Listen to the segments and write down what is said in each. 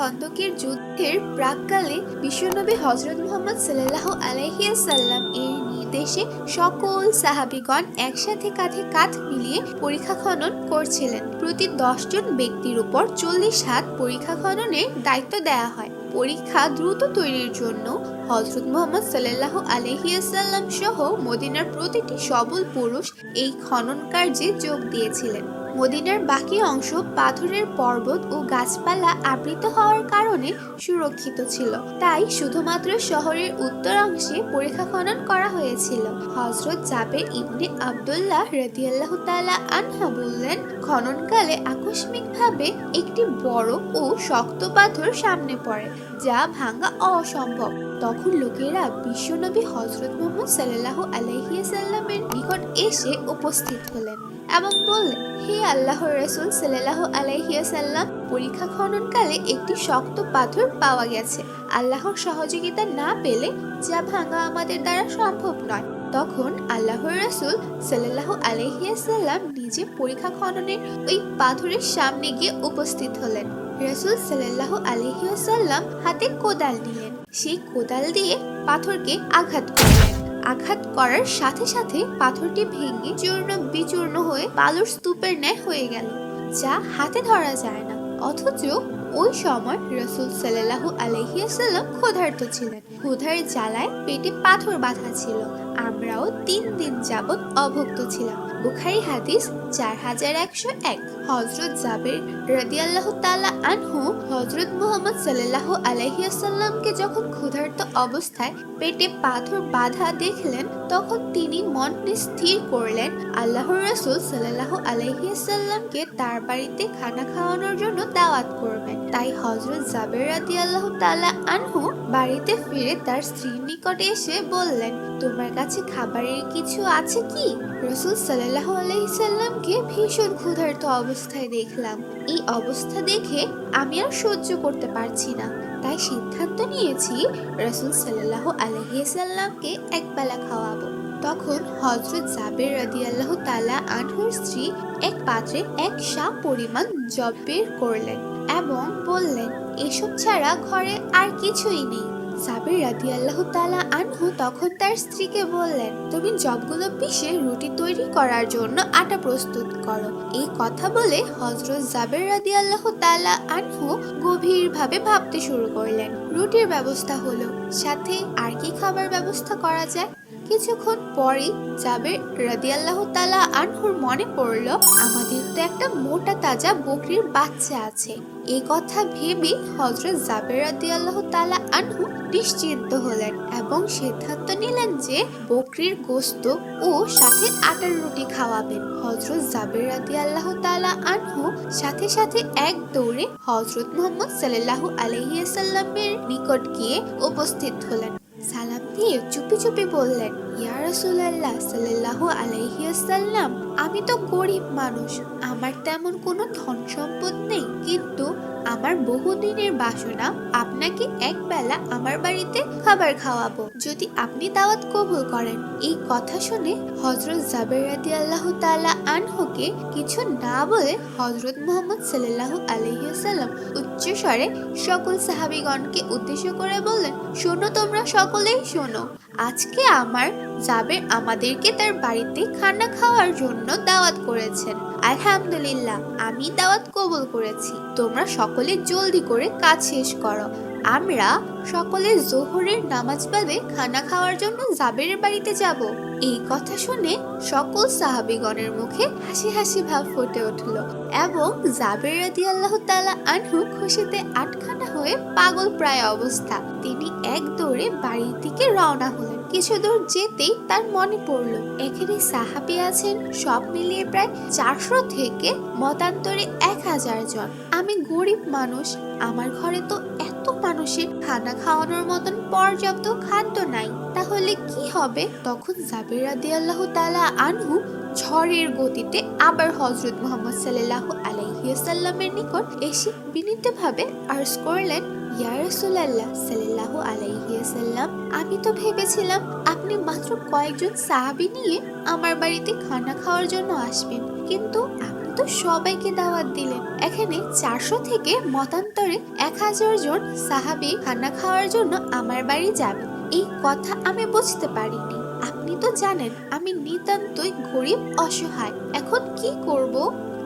খন্দকের যুদ্ধের প্রাককালে বিশ্বনবী হজরত মোহাম্মদ সাল্লাহ আলাইহিয়াসাল্লাম এর নির্দেশে সকল সাহাবিগণ একসাথে কাঁধে কাঁধ মিলিয়ে পরীক্ষা খনন করছিলেন। প্রতি দশজন ব্যক্তির উপর চল্লিশ হাত পরীক্ষা খননের দায়িত্ব দেওয়া হয়। পরীক্ষা দ্রুত তৈরির জন্য হজরত মোহাম্মদ সাল্লাহ আলহিয়াসাল্লাম সহ মদিনার প্রতিটি সবল পুরুষ এই খনন কার্যে যোগ দিয়েছিলেন। মদিনার বাকি অংশ পাথরের পর্বত ও গাছপালা আবৃত হওয়ার কারণে সুরক্ষিত ছিল। তাই শুধুমাত্র শহরের উত্তর অংশে পরীক্ষা খনন করা হয়েছিল। হজরত জাবের ইবনে আবদুল্লাহ রদিয়াল্লাহ তাআলা আনহা বললেন, খননকালে আকস্মিকভাবে একটি বড় ও শক্ত পাথর সামনে পড়ে, যা ভাঙা অসম্ভব। তখন লোকেরা বিশ্বনবী হজরত মোহাম্মদ সাল্লাহ আলহিসাল্লামের নিকট এসে উপস্থিত হলেন এবং বললেন, হে আল্লাহর রসুল সাল্লাহ আলাইহিয়াসাল্লাম পরীক্ষা খননকালে একটি শক্ত পাথর পাওয়া গেছে। আল্লাহর সহযোগিতা না পেলে যা ভাঙা আমাদের দ্বারা সম্ভব নয়। তখন আল্লাহর রসুল সাল্লাহ আলহিয়াসাল্লাম নিজে পরীক্ষা খননের ওই পাথরের সামনে গিয়ে উপস্থিত হলেন। রসুল সাল্লাহ আলহিয়াসাল্লাম হাতে কোদাল নিলেন সেই কোদাল দিয়ে পাথরকে আঘাত করলেন। আঘাত করার সাথে সাথে পাথরটি ভেঙে চূর্ণ বিচূর্ণ হয়ে বালুর স্তূপের ন্যায় হয়ে গেল, যা হাতে ধরা যায় না। অথচ ওই সময় রসুল সাল্লাহ আলহিয়াসাল্লাম ক্ষুধার্ত ছিলেন। ক্ষুধার জ্বালায় পেটে পাথর বাঁধা ছিল। আমরাও তিন দিন যাবৎ অভুক্ত ছিলাম। বুখারি হাদিস চার হাজার একশো এক। হজরত জাবের রাদিয়াল্লাহ তালা আনহু হজরত মুহাম্মদ সাল্লাহ আলহিয়াসাল্লামকে যখন ক্ষুধার্ত অবস্থায় পেটে পাথর বাধা দেখলেন, তখন তিনি মন স্থির করলেন। আল্লাহর রসুল সাল্লাহ আলহিয়াসাল্লামকে তার বাড়িতে খানা খাওয়ানোর জন্য দাওয়াত করবেন। তাই হজরত জাবের রাদি আল্লাহ তালা আনহু বাড়িতে ফিরে তার স্ত্রীর নিকটে এসে বললেন, তোমার কাছে খাবারের কিছু আছে কি? রসুল সাল্লাহ আলহিসাল্লামকে ভীষণ ক্ষুধার্ত অবস্থায় দেখলাম। এই অবস্থা দেখে আমি আর সহ্য করতে পারছি না। তাই সিদ্ধান্ত নিয়েছি রসুল সাল্লাহ আলহিসাল্লামকে একবেলা খাওয়াবো। তখন হজরত জাবের রাদিয়াল্লাহু তালা আনহুর স্ত্রী এক পাত্রে এক সা পরিমাণ জব বের করলেন এবং বললেন, এসব ছাড়া ঘরে আর কিছুই নেই। জাবের আল্লাহ তালা আনহু তখন তার স্ত্রীকে বললেন, তুমি জবগুলো পিষে রুটি তৈরি করার জন্য আটা প্রস্তুত করো। এই কথা বলে হজরত জাবের রাদি আল্লাহ তালা আনহু গভীরভাবে ভাবতে শুরু করলেন। রুটির ব্যবস্থা হলো, সাথে আর কি খাবার ব্যবস্থা করা যায়? কিছুক্ষণ পরেই জাবের রাদিয়াল্লাহ তালা আনহুর মনে পড়ল, আমাদের তো একটা মোটা তাজা বকরির বাচ্চা আছে। এই কথা ভেবে হজরত জাবের রাদিয়াল্লাহ তালা আনহু নিশ্চিন্ত হলেন এবং সিদ্ধান্ত নিলেন যে বকরির গোস্ত ও সাথে আটার রুটি খাওয়াবেন। হজরত জাবের রাদিয়াল্লাহ তালা আনহু সাথে সাথে এক দৌড়ে হজরত মোহাম্মদ সাল্লাল্লাহু আলহিয়াসাল্লামের নিকট গিয়ে উপস্থিত হলেন। চুপি চুপি বললেন ইয়া সাল্লাল্লাহু আলাইহিয়াসাল্লাম আমি তো গরিব মানুষ, আমার তেমন কোনো ধন সম্পদ নেই, কিন্তু আমার বহুদিনের বাসনা আপনাকে একবেলা আমার বাড়িতে খাবার খাওয়াবো। যদি আপনি দাওয়াত কবুল করেন, এই কথা শুনে হজরত জাবের রাদি আল্লাহ তালা আনহুকে কিছু না বলে হজরত মোহাম্মদ সাল্লাল্লাহু আলহিহাল্লাম উচ্চস্বরে সকল সাহাবিগণকে উদ্দেশ্য করে বললেন, শোনো তোমরা সকলেই শোনো। আজকে আমার জাবের আমাদেরকে তার বাড়িতে খানা খাওয়ার জন্য দাওয়াত করেছেন। আলহামদুলিল্লাহ, আমি দাওয়াত কবুল করেছি। তোমরা সকলে জলদি করে কাজ শেষ করো। আমরা সকলে জোহরের নামাজ বাদে খানা খাওয়ার জন্য জাবেরের বাড়িতে যাব। এই কথা শুনে সকল সাহাবিগণের মুখে হাসি হাসি ভাব ফুটে উঠল এবং জাবের রাদি আল্লাহ তালা আনহু খুশিতে আটখানা হয়ে পাগল প্রায় অবস্থা। তিনি এক দৌড়ে বাড়ির দিকে রওনা হলেন। কিছু দূর যেতেই তার মনে পড়ল, এখানে সাহাবি আছেন, সব মিলিয়ে প্রায় চারশো থেকে মতান্তরে এক হাজার জন। আমি গরিব মানুষ, আমার ঘরে তো মানুষের খানা খাওয়ানোর মতন পর্যাপ্ত খাদ্য নাই। তাহলে কি হবে? তখন জাবির রাদি আল্লাহ তালা আনহু ঝড়ের গতিতে আবার হজরত মোহাম্মদ সাল্লাহ আলাইহিয়াসাল্লামের নিকট এসে বিনীতভাবে আর্জ করলেন, ইয়া রাসূলুল্লাহ সাল্লাল্লাহু আলাইহি আমি তো ভেবেছিলাম আপনি মাত্র কয়েকজন সাহাবি নিয়ে আমার বাড়িতে খানা খাওয়ার জন্য আসবেন। কিন্তু মতো সবাইকে দাওয়াত দিলেন। এখানে চারশো থেকে মতান্তরে এক হাজার জন সাহাবি খানা খাওয়ার জন্য আমার বাড়ি যাবে। এই কথা আমি বুঝতে পারিনি। আপনি তো জানেন, আমি নিতান্তই গরিব, অসহায়। এখন কি করব?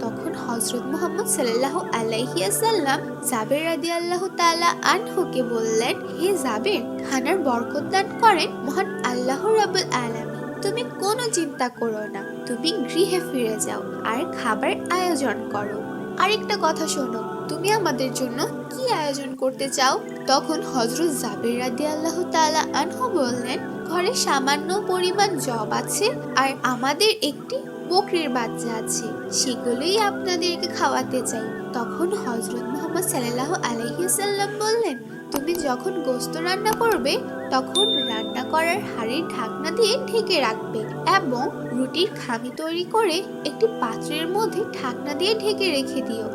তখন হজরত মোহাম্মদ সাল্লাহ আলাইহিয়াসাল্লাম জাবের রাদি আল্লাহ তালা আনহুকে বললেন, হে জাবের, খানার বরকত দান করেন মহান আল্লাহ রাবুল আলামিন। তুমি কোনো চিন্তা করো না। তুমি গৃহে ফিরে যাও আর খাবার আয়োজন করো। আরেকটা কথা শোনো, তুমি আমাদের জন্য কি আয়োজন করতে চাও? তখন হজরত জাবের রাদি আল্লাহ তালা আনহু বললেন, ঘরে সামান্য পরিমাণ জব আছে আর আমাদের একটি বকরির বাচ্চা আছে। সেগুলোই আপনাদেরকে খাওয়াতে চাই। তখন হজরত মোহাম্মদ সাল্লাহ আলহিসাল্লাম বললেন তুমি যখন গোস্ত রান্না করবে, তখন রান্না করার হাড়ির ঢাকনা দিয়ে ঢেকে রাখবে এবং রুটির খামি তৈরি করে একটি পাত্রের মধ্যে ঢাকনা দিয়ে ঢেকে রেখে দিও।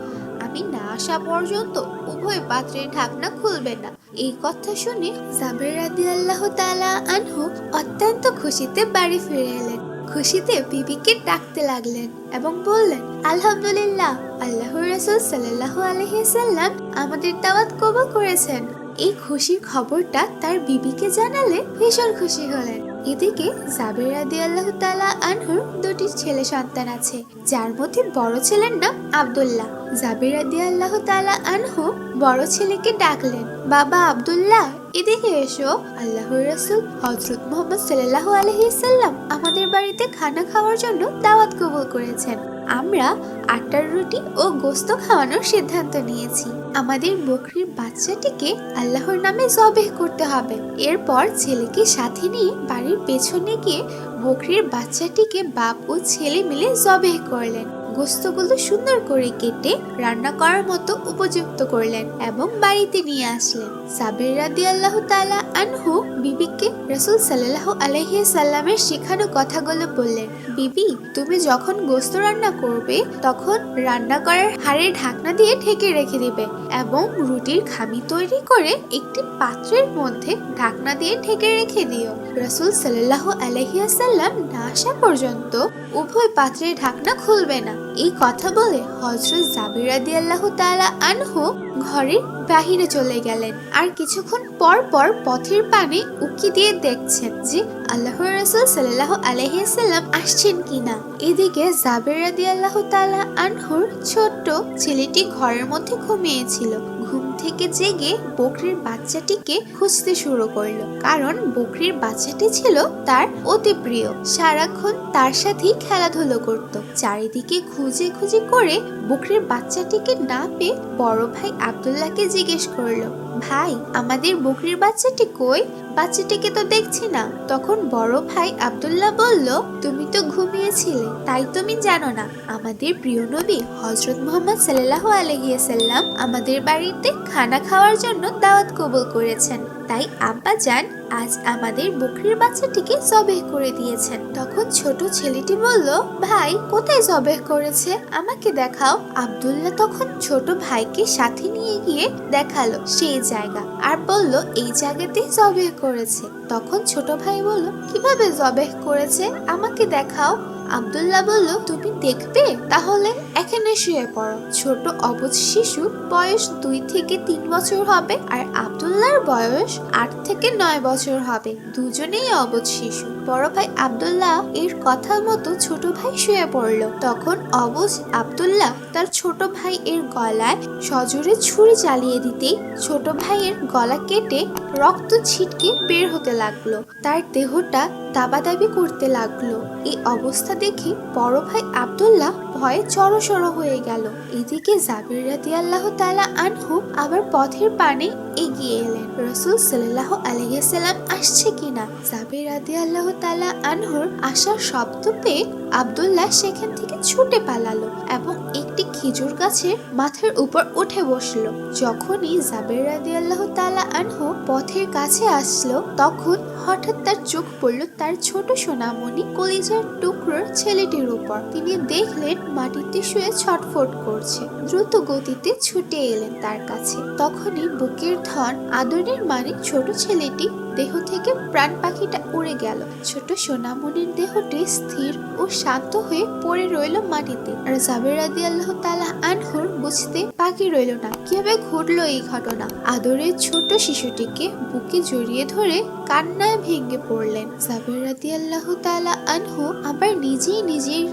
আমি না আসা পর্যন্ত উভয় পাত্রের ঢাকনা খুলবে না। এই কথা শুনে জাবের রাদি আল্লাহ তালা আনহু অত্যন্ত খুশিতে বাড়ি ফিরে এলেন। খুশিতে বিবিকে ডাকতে লাগলেন এবং বললেন, আলহামদুলিল্লাহ আল্লাহ রাসুল সাল্লাহ আলহিসাল্লাম আমাদের দাওয়াত কবুল করেছেন। এই খুশির খবরটা তার বিবিকে জানালে ভীষণ খুশি হলেন। এদিকে জাবের আদি আল্লাহ তালা আনহুর দুটি ছেলে সন্তান আছে, যার মধ্যে বড় ছেলের নাম আব্দুল্লাহ। জাবের রাদি আল্লাহ তালা আনহু বড় ছেলেকে ডাকলেন, বাবা আব্দুল্লাহ, এদিকে এসো। আল্লাহর রাসূল হযরত মুহাম্মদ সাল্লাল্লাহু আলাইহি সাল্লাম আমাদের বাড়িতে খানা খাওয়ার জন্য দাওয়াত কবুল করেছেন। আমরা আটার রুটি ও গোস্ত খাওয়ানোর সিদ্ধান্ত নিয়েছি। আমাদের বকরির বাচ্চাটিকে আল্লাহর নামে জবেহ করতে হবে। এরপর ছেলেকে সাথে নিয়ে বাড়ির পেছনে গিয়ে বকরির বাচ্চাটিকে বাপ ও ছেলে মিলে জবেহ করলেন। গোস্তগুলো সুন্দর করে কেটে রান্না করার মতো উপযুক্ত করলেন এবং বাড়িতে নিয়ে আসলেন। সাবের রাদি আল্লাহ তালা আনহু বিবিকে রসুল সাল্লাহ আলহি সাল্লামের শেখানো কথাগুলো বললেন, বিবি, তুমি যখন গোস্ত রান্না করবে, তখন রান্না করার হাড়ের ঢাকনা দিয়ে ঢেকে রেখে দিবে এবং রুটির খামি তৈরি করে একটি পাত্রের মধ্যে ঢাকনা দিয়ে ঢেকে রেখে দিও। রসুল সাল্লাহ আলহিয়াসাল্লাম না আসা পর্যন্ত উভয় পাত্রের ঢাকনা খুলবে না। এই কথা বলে হজরত জাবির রাদি আল্লাহ তালা আনহু ঘরের বাহিরে চলে গেলেন। আর কিছুক্ষণ পর পর পথের পানে উকি দিয়ে দেখছেন যে আল্লাহ রসুল সাল্লাহ আলহিসাল্লাম আসছেন কিনা। এদিকে জাবির রাদি আল্লাহ তালা আনহুর ছোট্ট ছেলেটি ঘরের মধ্যে ঘুমিয়েছিল। ঘুম থেকে জেগে বকরির বাচ্চাটিকে খুঁজতে শুরু করল। কারণ বকরির বাচ্চাটি ছিল তার অতি প্রিয়। সারাক্ষণ তার সাথেই খেলাধুলো করত। চারিদিকে খুঁজে খুঁজে করে বকরির বাচ্চাটিকে না পেয়ে বড় ভাই আব্দুল্লাহকে জিজ্ঞেস করল, ভাই, আমাদের বকরির বাচ্চাটি কই? বাচ্চাটিকে তো দেখছি না। তখন বড় ভাই আব্দুল্লাহ বলল, তুমি তো ঘুমিয়েছিলে, তাই তুমি জানো না। আমাদের প্রিয় নবী হজরত মোহাম্মদ সাল্লাহ আলহিয়াসাল্লাম আমাদের বাড়িতে খানা খাওয়ার জন্য দাওয়াত কবুল করেছেন। তাই আব্বা যান আজ আমাদের বকরির বাচ্চাটিকে জবেহ করে দিয়েছেন। তখন ছোট ছেলেটি বলল, ভাই, কোথায় জবেহ করেছে? আমাকে দেখাও। আব্দুল্লাহ তখন ছোট ভাইকে সাথে নিয়ে গিয়ে দেখাল সেই জায়গা আর বলল, এই জায়গাতেই জবেহ করেছে। তখন ছোট ভাই বলল, কীভাবে জবেহ করেছে? আমাকে দেখাও। আব্দুল্লাহ বলল, তুমি দেখবে? তাহলে এখানে শুয়ে পড়ো। ছোট অবুজ শিশু বয়স দুই থেকে তিন বছর হবে আর আব্দুল্লাহর বয়স আট থেকে নয় বছর হবে। দুজনেই অবুজ শিশু। বড় ভাই আবদুল্লাহ এর কথা মতো ছোট ভাই শুয়ে পড়ল। তখন অবুজ আব্দুল্লাহ তার ছোট ভাই এর গলায় সজোরে ছুরি চালিয়ে দিতেই ছোট ভাইয়ের গলা কেটে রক্ত ছিটকে বের হতে লাগল। তার দেহটা দাবাদাবি করতে লাগল। এই অবস্থা দেখে বড় ভাই আব্দুল্লাহ ভয়ে চড়সড় হয়ে গেল। এদিকে জাবির রাদি আল্লাহ তালা আনহু আবার পথের পানে এগিয়ে এলেন। রসুল সাল্লাহ আলহিসাল্লাম আসছে কিনা? জাবির রাদি আল্লাহ তালা আনহুর আসার শব্দ পেয়ে আব্দুল্লাহ সেখান থেকে ছুটে পালালো এবং একটি খেজুর গাছের মাথার উপর উঠে বসল। যখনই জাবের রাদি আল্লাহ তালা আনহু পথের কাছে আসলো, তখন হঠাৎ তার চোখ পড়ল তার ছোট সোনামণি কলিজার টুকরোর ছেলেটির উপর। তিনি দেখলেন মাটিতে শুয়ে ছটফট করছে। দ্রুত গতিতে ছুটে এলেন তার কাছে। তখনই বুকের ধন আদরের মানে ছোট ছেলেটি দেহ থেকে প্রাণ পাখিটা উড়ে গেল। ছোট সোনামণির দেহটি স্থির ও শান্ত হয়ে পড়ে রইল মাটিতে। আর জাবের আদি আল্লাহ তালা আনহুর বুঝতে বাকি রইল না। কীভাবে ঘটলো এই ঘটনা? আদরের ছোট শিশুটিকে বুকে জড়িয়ে ধরে কান্নায় ভেঙে পড়লেন। সাবের রাতি আল্লাহ তালা আনহু আবার নিজেই নিজের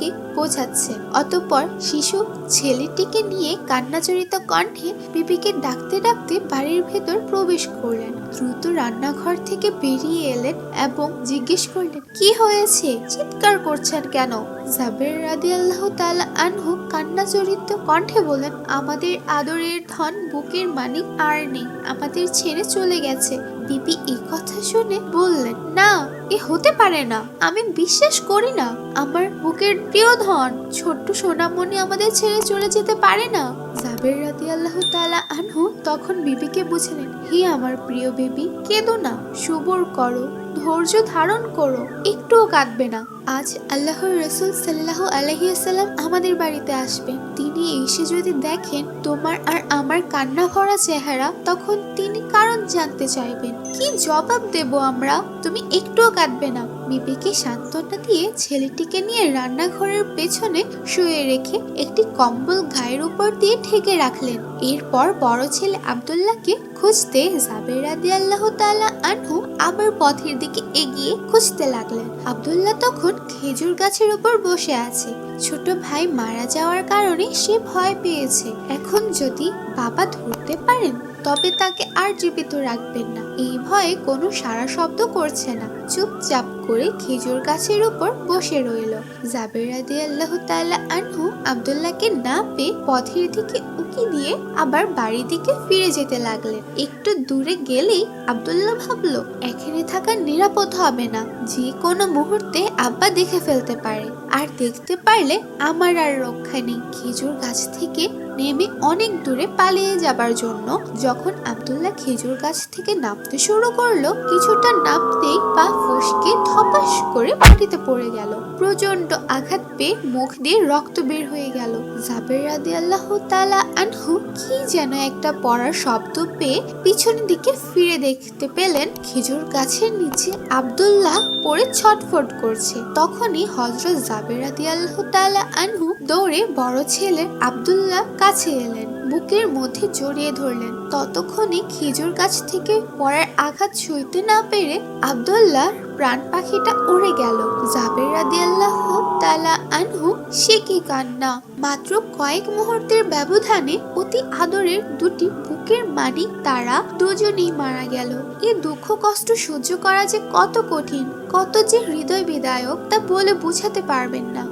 মনকে বোঝাচ্ছে। অতঃপর শিশু ছেলেটিকে নিয়ে কান্নাজড়িত কণ্ঠে বিবিকে ডাকতে ডাকতে বাড়ির ভেতর প্রবেশ করলেন। দ্রুত রান্নাঘর থেকে বেরিয়ে এলেন এবং জিজ্ঞেস করলেন, কি হয়েছে? চিৎকার করছেন কেন? জাবের রাদি আল্লাহ তাআলা আনহু কান্না জড়িত কণ্ঠে বলেন আমাদের আদরের ধন বুকের মানিক আর নেই। আমাদের ছেড়ে চলে গেছে। বিবি এই কথা শুনে বললেন, না এ হতে পারে না। আমি বিশ্বাস করি না। আমার বুকের প্রিয় ধন, ছোট্ট সোনামণি আমাদের ছেড়ে চলে যেতে পারে না। জাবের রাতি আল্লাহ তালা আনহু তখন বিবিকে বুঝলেন, হে আমার প্রিয় বেবি, কেঁদো না। সবর করো। ধৈর্য ধারণ করো, একটুও কাঁদবে না। আজ আল্লাহর রসুল সাল্লাহ আলহিয়াসাল্লাম আমাদের বাড়িতে আসবেন। তিনি এসে যদি দেখেন তোমার আর আমার কান্না ভরা চেহারা, তখন তিনি কারণ জানতে চাইবেন। কি জবাব দেব আমরা? তুমি একটুও কাঁদবে না। বিবিকে সান্ত্বনা দিয়ে ছেলেটিকে নিয়ে রান্নাঘরের পেছনে শুয়ে রেখে একটি কম্বল গায়ের উপর দিয়ে ঠেকে রাখলেন। এরপর বড় ছেলে আবদুল্লাহকে খুঁজতে জাবের রাদি আল্লাহ তাআলা আনহু আবার পথের দিকে এগিয়ে খুঁজতে লাগলেন। আব্দুল্লাহ তখন খেজুর গাছের উপর বসে আছে। ছোট ভাই মারা যাওয়ার কারণে সে ভয় পেয়েছে। এখন যদি বাবা ধরতে পারেন, তবে তাকে আর জীবিত রাখবেন না। এই ভয়ে কোনো সারা শব্দ করছে না। চুপচাপ করে খেজুর গাছের উপর বসে রইল। জাবের রাদি আল্লাহ তাআলা আনহু আব্দুল্লাহকে না পেয়ে পথের দিকে উকি দিয়ে আবার বাড়ির দিকে ফিরে যেতে লাগলেন। একটু দূরে গেলেই আবদুল্লাহ ভাবলো, এখানে থাকা নিরাপদ হবে না। যে কোনো মুহূর্তে আব্বা দেখে ফেলতে পারে। আর দেখতে পারলে আমার আর রক্ষা নেই। খেজুর গাছ থেকে নেমে অনেক দূরে পালিয়ে যাবার জন্য যখন আব্দুল্লাহ খেজুর গাছ থেকে নামতে শুরু করল, কিছুটা নামতেই পা ফসকে ধপাস করে মাটিতে পড়ে গেল। প্রচণ্ড আঘাত পেয়ে মুখ দিয়ে রক্ত বের হয়ে গেল। জাবের রাদি আল্লাহ তালা আনহু কি যেন একটা পড়ার শব্দ পেয়ে পিছনের দিকে ফিরে দেখতে পেলেন খেজুর গাছের নিচে আব্দুল্লাহ পড়ে ছটফট করছে। তখনই হজরত জাবের রাদি আল্লাহ তালা আনহু দৌড়ে বড় ছেলে আব্দুল্লাহ কাছে এলেন। বুকের মধ্যে জড়িয়ে ধরলেন। ততক্ষণে খেজুর গাছ থেকে পড়ার আঘাত সইতে না পেরে আব্দুল্লাহ প্রাণ পাখিটা উড়ে গেল। জাবের রাদি আল্লাহ তালা আনহু, সে কি কান্না? মাত্র কয়েক মুহূর্তের ব্যবধানে অতি আদরের দুটি বুকের মানিক তারা দুজনেই মারা গেল। এ দুঃখ কষ্ট সহ্য করা যে কত কঠিন, কত যে হৃদয় বিদায়ক তা বলে বুঝাতে পারবেন না।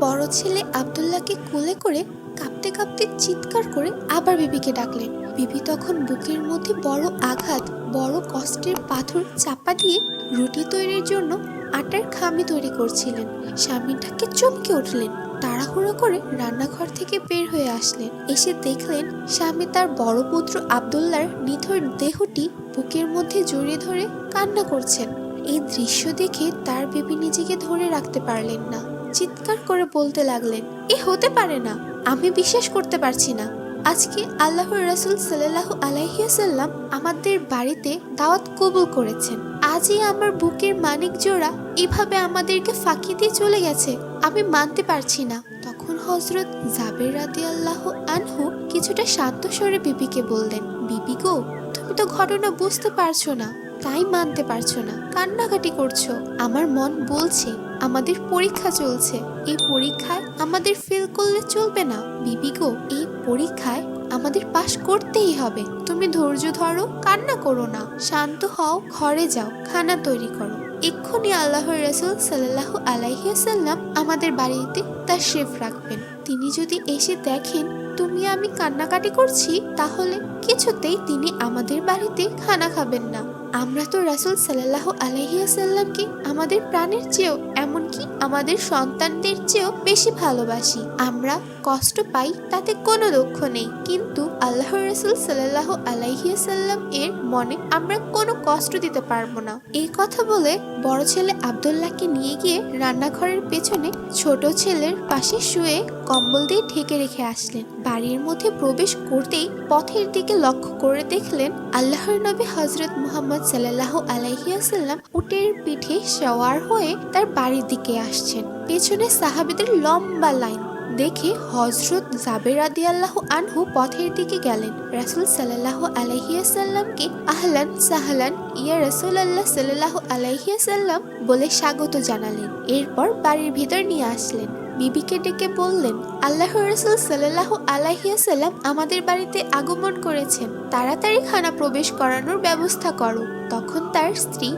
বড় ছেলে আব্দুল্লাহকে কোলে করে কাঁপতে কাঁপতে চিৎকার করে আবার বিবিকে ডাকলেন। বিবি তখন বুকের মধ্যে বড় আঘাত, বড় কষ্টের পাথর চাপা দিয়ে রুটি তৈরির জন্য আটার খামি তৈরি করছিলেন। স্বামীটাকে চমকে উঠলেন, তাড়াহুড়ো করে রান্নাঘর থেকে বের হয়ে আসলেন। এসে দেখলেন স্বামী তার বড় পুত্র আব্দুল্লার নিথর দেহটি বুকের মধ্যে জড়িয়ে ধরে কান্না করছেন। এই দৃশ্য দেখে তার বিবি নিজেকে ধরে রাখতে পারলেন না। চিৎকার করে বলতে লাগলেন, এ হতে পারে না। আমি বিশ্বাস করতে পারছি না। আজকে আল্লাহর রাসুল সাল্লাহ আলাইসাল্লাম আমাদের বাড়িতে দাওয়াত কবুল করেছেন। আজই আমার বুকের মানিক জোড়া এভাবে আমাদেরকে ফাঁকি দিয়ে চলে গেছে। আমি মানতে পারছি না। তখন হজরত জাবের রাদি আল্লাহ আনহু কিছুটা শান্ত স্বরে বিবিকে বললেন, বিবি গো, তুমি তো ঘটনা বুঝতে পারছ না। তাই মানতে পারছ না। কান্নাকাটি করছ। আমার মন বলছে আমাদের পরীক্ষা চলছে। এই পরীক্ষায় আমাদের ফেল করলে চলবে না। বিবি গো, এই পরীক্ষায় আমাদের পাশ করতেই হবে। তুমি ধৈর্য ধরো, কান্না করো না। শান্ত হও, ঘরে যাও, খানা তৈরি করো। এক্ষুনি আল্লাহর রসুল সাল্লাহ আলাইসাল্লাম আমাদের বাড়িতে তার শেফ রাখবেন। তিনি যদি এসে দেখেন, তুমি আমি কান্নাকাটি করছি, তাহলে কিছুতেই তিনি আমাদের বাড়িতে খানা খাবেন না। আমরা তো রাসুল সাল্লাহ আলহিয়াসাল্লামকে আমাদের প্রাণের চেয়েও, এমনকি আমাদের সন্তানদের চেয়েও বেশি ভালোবাসি। আমরা কষ্ট পাই, তাতে কোনো দুঃখ নেই। কিন্তু আল্লাহ রাসুল সাল্লাহ আলাইহিয়াসাল্লাম এর মনে আমরা কোনো কষ্ট দিতে পারব না। এই কথা বলে বড় ছেলে আবদুল্লাহকে নিয়ে গিয়ে রান্নাঘরের পেছনে ছোট ছেলের পাশে শুয়ে কম্বল দিয়ে ঢেকে রেখে আসলেন। বাড়ির মধ্যে প্রবেশ করতেই পথের দিকে লক্ষ্য করে দেখলেন আল্লাহর নবী হজরত মুহাম্মদ মোহাম্মদ সাল্লাহ আলাইহিয়াসাল্লাম উটের পিঠে সওয়ার হয়ে তার বাড়ির দিকে আসছেন। পেছনে সাহাবিদের লম্বা লাইন দেখে হজরত জাবের আদিয়াল্লাহ আনহু পথের দিকে গেলেন। রাসুল সাল্লাহ আলাইহিয়াসাল্লামকে আহলান সাহলান ইয়া রাসুল আল্লাহ সাল্লাহ আলাইহিয়াসাল্লাম বলে স্বাগত জানালেন। এরপর বাড়ির ভিতর নিয়ে আসলেন। বিবিকে ডেকে বললেন আল্লাহ রসুল সাল্লাহ আলাইহিয়াসাল্লাম আমাদের বাড়িতে আগমন করেছেন। তাড়াতাড়ি খানা প্রবেশ করানোর ব্যবস্থা করো। তখন তার স্ত্রী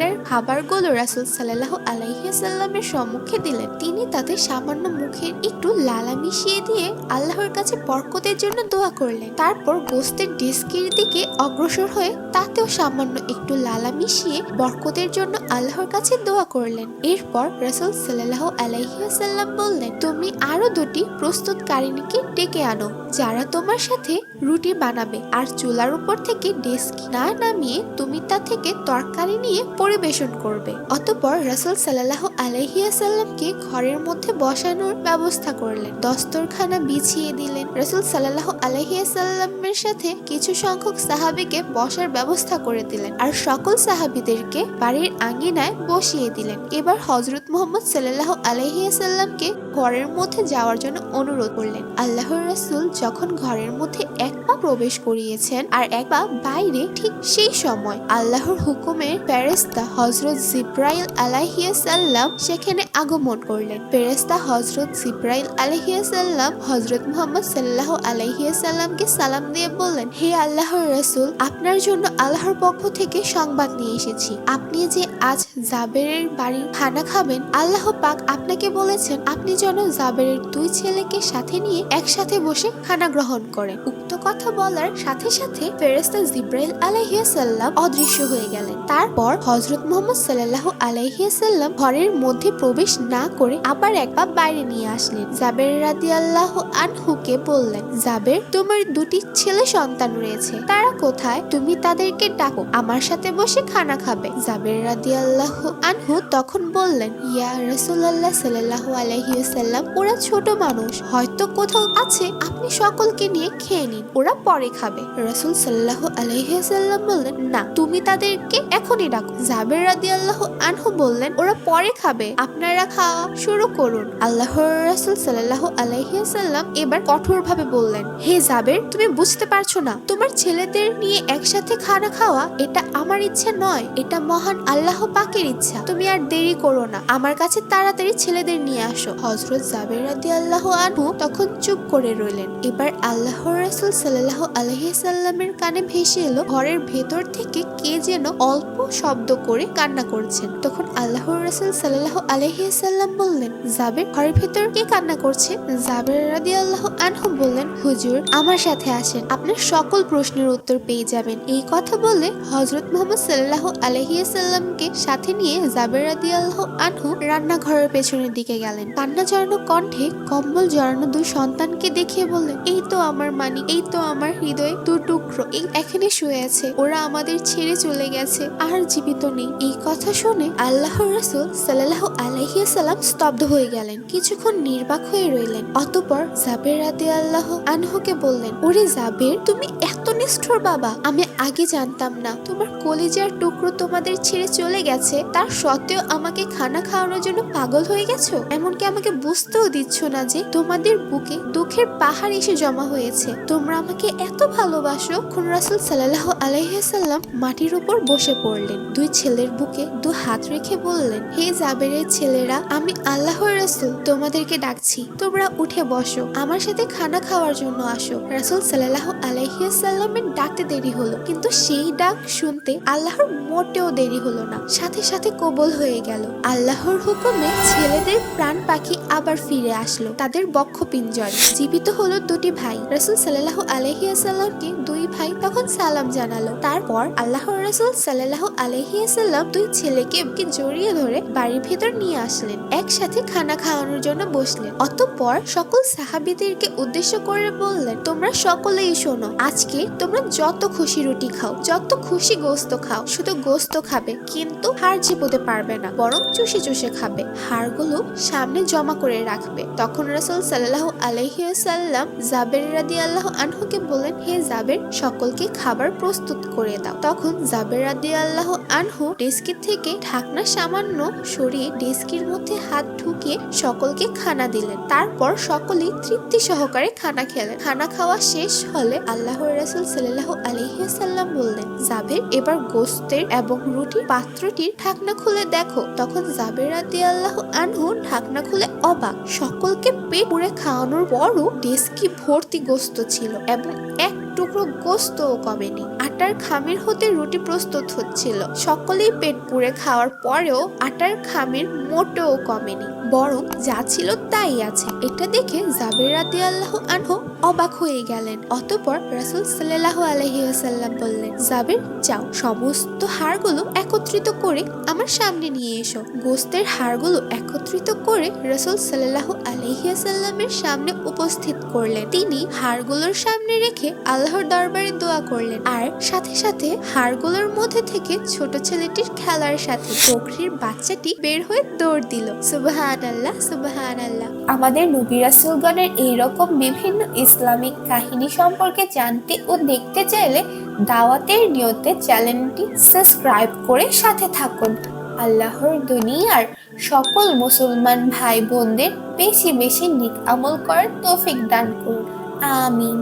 আটার খাবারগুলো রাসুল সাল্লাহ আলাইহিয়াসাল্লামের সম্মুখে দিলেন। তিনি তাতে সামান্য মুখের একটু লালা মিশিয়ে দিয়ে আল্লাহর কাছে বরকতের জন্য দোয়া করলেন। তারপর গোস্তের ডেস্কের দিকে অগ্রসর হয়ে তাতেও সামান্য একটু লালা মিশিয়ে বরকতের জন্য আল্লাহর কাছে দোয়া করলেন। এরপর রাসুল সাল্লাহ আলাইহিয়াসাল্লাম বললেন, তুমি আরও দুটি প্রস্তুতকারিণীকে ডেকে আনো, যারা তোমার সাথে রুটি বানাবে। আর চুলার উপর থেকে ডেস্ক না নামিয়ে তুমি তা থেকে তরকারি নিয়ে পরিবেশন করবে। অতপর রাসুল সাল্লাহ আলাইহিয়াসাল্লামকে ঘরের মধ্যে বসানোর ব্যবস্থা করলেন। দস্তরখানা বিছিয়ে দিলেন। রাসুল সাল্লাহ আলহিয়াসাল্লামের সাথে কিছু সংখ্যক সাহাবিকে বসার ব্যবস্থা করে দিলেন আর সকল সাহাবিদেরকে বাড়ির আঙ্গিনায় বসিয়ে দিলেন। এবার হজরত মোহাম্মদ সাল্লাহ আলাইহিয়াসাল্লামকে ঘরের মধ্যে যাওয়ার জন্য অনুরোধ করলেন। আল্লাহর রাসুল যখন ঘরের মধ্যে এক পা প্রবেশ করিয়েছেন আর এক পা বাইরে, ঠিক সেই সময় আল্লাহর হুকুমের ফেরেস্তা হজরত জিব্রাইল আলাহিয়াসাল্লাম সেখানে আগমন করলেন। ফেরেস্তা হজরত জিব্রাইল আলাহিয়াসাল্লাম হজরত মোহাম্মদ সাল্লাহ আলাইহিয়াসাল্লামকে সালাম দিয়ে বললেন, হে আল্লাহর রাসুল, আপনার জন্য আল্লাহর পক্ষ থেকে সংবাদ নিয়ে এসেছি। আপনি যে আজ জাবেরের বাড়ির খানা খাবেন, আল্লাহ পাক আপনাকে বলেছেন, আপনি যেন জাবেরের দুই ছেলেকে সাথে নিয়ে একসাথে বসে খানা গ্রহণ করেন উক্ত কথা বলার সাথে সাথে ফেরেস্তা জিব্রাইল আলাইহিয়াসাল্লাম অদৃশ্য হয়ে গেলেন। তারপর হজরত মোহাম্মদ সাল্লাহ আলাইহিয়াসাল্লাম ঘরের মধ্যে প্রবেশ না করে আবার এক পা বাইরে নিয়ে আসলেন। জাবের রাদি আল্লাহ আনহুকে বললেন, জাবের, তোমার দুটি ছেলে সন্তান রয়েছে। তারা কোথায়? তুমি তাদেরকে ডাকো, আমার সাথে বসে খানা খাবে। জাবের রাদি আল্লাহ আনহু তখন বললেন, ইয়া রসুল্লাহ সাল্লাহ আলাইহিয়াসাল্লাম ওরা ছোট মানুষ। হয়তো কোথাও আছে, আপনি সকলকে নিয়ে খেয়ে নিন, ওরা পরে খাবে। রসুল সাল্লাহ আলাইহাল্লাম বললেন, না, তুমি তাদেরকে এখনই ডাকো। জাবের রাদি আল্লাহ আনহু বললেন, ওরা পরে খাবে, আপনারা খাওয়া শুরু করুন। আল্লাহ রাসুল সাল্লাহ আলাইহাল্লাম এবার কঠোরভাবে বললেন, হে জাবের, তুমি বুঝতে পারছ না, তোমার ছেলেদের নিয়ে একসাথে খানা খাওয়া, এটা আমার ইচ্ছে নয়, এটা মহান আল্লাহ পাকের ইচ্ছা। তুমি আর দেরি করো না, আমার কাছে তাড়াতাড়ি ছেলেদের নিয়ে আসো। হজরত জাবের রাদি আল্লাহ আনহু তখন চুপ করে রইলেন। এবার আল্লাহর রাসুল সাল্লাহ আলহিসাল্লামের কানে ভেসে এলো, ঘরের ভেতর থেকে কে যেন অল্প শব্দ করে কান্না করছেন। তখন আল্লাহর রাসুল সাল্লাহ আলহিসাল্লাম বললেন, জাবের, ঘরের ভেতর কে কান্না করছে? জাবের রাদি আল্লাহ আনহু বললেন, হুজুর, আমার সাথে আসেন। আপনার সকল প্রশ্নের উত্তর পেয়ে যাবেন। এই কথা বলে হজরত মোহাম্মদ সাল্লাহ আলহিসাল্লামকে সাথে নিয়ে জাবের রাদি আল্লাহ আনহু রান্নাঘরের পেছনের দিকে গেলেন। কান্না জড়ানো কণ্ঠে কম্বল জড়ানো দুই সন্তানকে দেখিয়ে বললেন এই তো আমার মানি, এই তো আমার হৃদয় দু টুকরো, এই এখানে শুয়ে আছে, ওরা আমাদের ছেড়ে চলে গেছে, আর জীবিত নেই। এই কথা শুনে আল্লাহর রাসূল সাল্লাল্লাহু আলাইহি সাল্লাম স্তব্ধ হয়ে গেলেন, কিছুক্ষণ নির্বাক হয়ে রইলেন। অতপর জাবের রাদি আল্লাহ আনহুকে বললেন, ওরে জাবের, তুমি এত নিষ্ঠুর বাবা, আমি আগে জানতাম না, তোমার কলিজার টুকরো তোমাদের ছেড়ে চলে গেছে, তার সত্ত্বেও আমাকে খানা খাওয়ানোর জন্য পাগল হয়ে গেছো? এমনকি আমাকে বুঝতেও দিচ্ছ না যে তোমাদের বুকে দুঃখের পাহাড় এসে জমা হয়েছে। তোমরা আমাকে এত ভালোবাসো। খুন রাসুল সাল্লাহ আলাইহাল্লাম মাটির উপর বসে পড়লেন। দুই ছেলের বুকে দু হাত রেখে বললেন, হে জাবেরের ছেলেরা, আমি আল্লাহর রাসুল, তোমাদেরকে ডাকছি। তোমরা উঠে বসো। আমার সাথে খানা খাওয়ার জন্য আসো। রাসুল সাল্লাহ আলাইহাল্লামের ডাকতে দেরি হলো। কিন্তু সেই ডাক শুনতে আল্লাহর মোটেও দেরি হলো না। সাথে সাথে কবল হয়ে গেল। আল্লাহর হুকুমে ছেলেদের প্রাণ পাখি আবার ফিরে আসলো। তাদের বক্ষ পিঞ্জরে জীবিত হলো দুটি ভাই। রাসুল সাল্লাহ আলহিয়াসাল্লামকে দুই ভাই তখন সালাম জানালো। তারপর আল্লাহর রাসুল সাল্লাহ আলহিয়াসাল্লাম দুই ছেলেকে জড়িয়ে ধরে বাড়ির ভেতর নিয়ে আসলেন। একসাথে খানা খাওয়ানোর জন্য বসলেন। অতঃপর সকল সাহাবিদেরকে উদ্দেশ্য করে বললেন, তোমরা সকলেই শোনো, আজকে তোমরা যত খুশি রুটি খাও, যত খুশি গোস্ত খাও, শুধু গোস্ত খাবে, কিন্তু হাড় চিবোতে পারবে না, বরং চুষে চুষে খাবে। হাড়গুলো সামনে জমা করে রাখবে। তখন রাসুল সাল্লাহ সাল্লাল্লাহু আলাইহি জাবের জাবের আল্লাহ আনহুকে বললেন, হে জাবের, সকলকে খাবার প্রস্তুত করে দাও। তখন জাবের রাদি আল্লাহ আনহু ডেস্কের থেকে ঢাকনা সামান্য সরিয়ে ডেস্কির মধ্যে হাত ঢুকিয়ে সকলকে খানা দিলেন। তারপর সকলেই তৃপ্তি সহকারে খানা খেলেন। খানা খাওয়া শেষ হলে আল্লাহ রাসূল সাল্লাল্লাহু আলাইহি ওয়াসাল্লাম বললেন, জাবের, এবার গোস্তের এবং রুটির পাত্রটির ঢাকনা খুলে দেখো। তখন জাবের রাদি আল্লাহ আনহু ঢাকনা খুলে অবাক। সকলকে পেট পুড়ে খাওয়ানোর পরও ডেস্কি ভর্তি গোস্ত ছিল এবং এক টুকরো গোস্তও কমেনি। আটার খামির হতে রুটি প্রস্তুত হচ্ছিল। সকলেই পেট পুড়ে খাওয়ার পরেও আটার খামির মোটেও কমেনি। বরং যা ছিল তাই আছে। এটা দেখে জাবের রাদি আল্লাহ আনহু অবাক হয়ে গেলেন। অতপর রাসুল সাল্লাহ আলহি আসাল্লাম বললেন, জাবের, যাও। সমস্ত হাড়গুলো একত্রিত করে আমার সামনে নিয়ে এসো। গোস্তের হাড়গুলো একত্রিত করে রসুল সাল্লাহ আলহিয়াসাল্লামের সামনে উপস্থিত করলেন। তিনি হাড়গুলোর সামনে রেখে আল্লাহর দরবারে দোয়া করলেন। আর সাথে সাথে হাড়গুলোর মধ্যে থেকে ছোট ছেলেটির খেলার সাথে বকরির বাচ্চাটি বের হয়ে দৌড় দিল। সুবাহান আল্লাহ সুবাহান আল্লাহ আমাদের নবী রাসূলগণের এইরকম বিভিন্ন ইসলামিক কাহিনী সম্পর্কে জানতে ও দেখতে চাইলে দাওয়াতের নিয়তে চ্যানেলটি সাবস্ক্রাইব করে সাথে থাকুন। আল্লাহর দুনিয়ার সকল মুসলমান ভাই বোনদের বেশি বেশি নিক আমল করার তৌফিক দান করুন। আমিন।